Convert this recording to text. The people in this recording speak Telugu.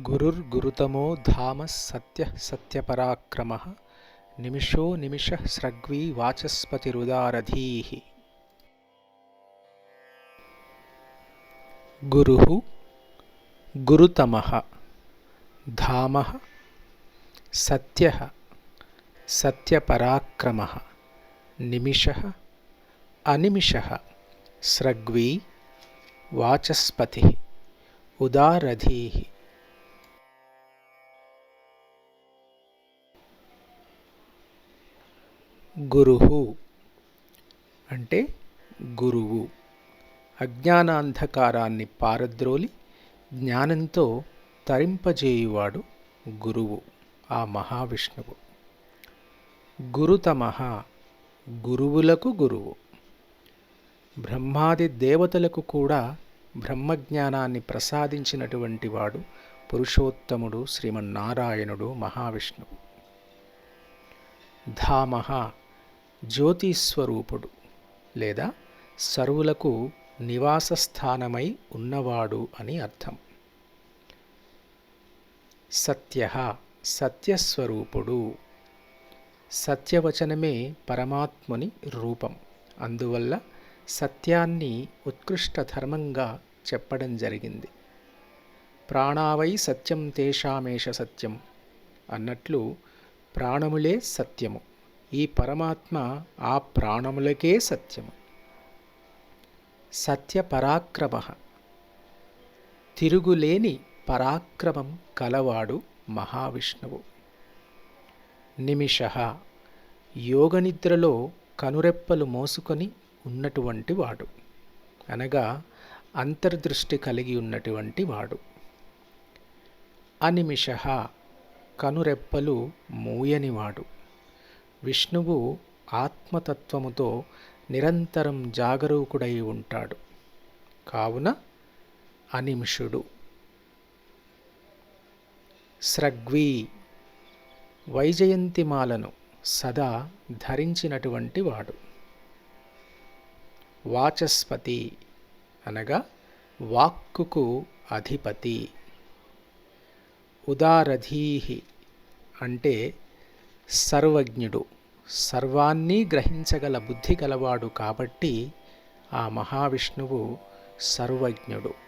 గురుర్గురుతమో ధామ సత్య సత్యపరాక్రమ నిమిషో నిమిష స్రగ్వీ వాచస్పతిరుదారధీ. గురు గురుతమ ధామ సత్య సత్యపరాక్రమ నిమిష అనిమిష స్రగ్వీ వాచస్పతి ఉదారధీ. గురు అంటే గురువు. అజ్ఞానాంధకారాన్ని పారద్రోలి జ్ఞానంతో తరింపజేయువాడు గురువు ఆ మహావిష్ణువు. గురుతమ గురువులకు గురువు. బ్రహ్మాది దేవతలకు కూడా బ్రహ్మజ్ఞానాన్ని ప్రసాదించినటువంటి వాడు పురుషోత్తముడు శ్రీమన్నారాయణుడు మహావిష్ణువు. ధామ జ్యోతిస్వరూపుడు లేదా సర్వులకు నివాస స్థానమై ఉన్నవాడు అని అర్థం. సత్య సత్యస్వరూపుడు సత్యవచనమే పరమాత్ముని రూపం. అందువల్ల సత్యాన్ని ఉత్కృష్ట ధర్మంగా చెప్పడం జరిగింది. ప్రాణావై సత్యం తేషామేష సత్యం అన్నట్లు ప్రాణములే సత్యము. ఈ పరమాత్మ ఆ ప్రాణములకే సత్యము. సత్య పరాక్రమ తిరుగులేని పరాక్రమం కలవాడు మహావిష్ణువు. నిమిష యోగనిద్రలో కనురెప్పలు మోసుకొని ఉన్నటువంటి వాడు. అనగా అంతర్దృష్టి కలిగి ఉన్నటువంటి వాడు. అనిమిష కనురెప్పలు మూయనివాడు విష్ణువు ఆత్మతత్వముతో నిరంతరం జాగరూకుడై ఉంటాడు. కావున అనిమిషుడు. స్రగ్వీ వైజయంతిమాలను సదా ధరించినటువంటి వాడు. వాచస్పతి అనగా వాక్కుకు అధిపతి. ఉదారధీహి అంటే సర్వజ్ఞుడు. సర్వాన్ని గ్రహించగల బుద్ధి గలవాడు కాబట్టి ఆ మహావిష్ణువు సర్వజ్ఞుడు.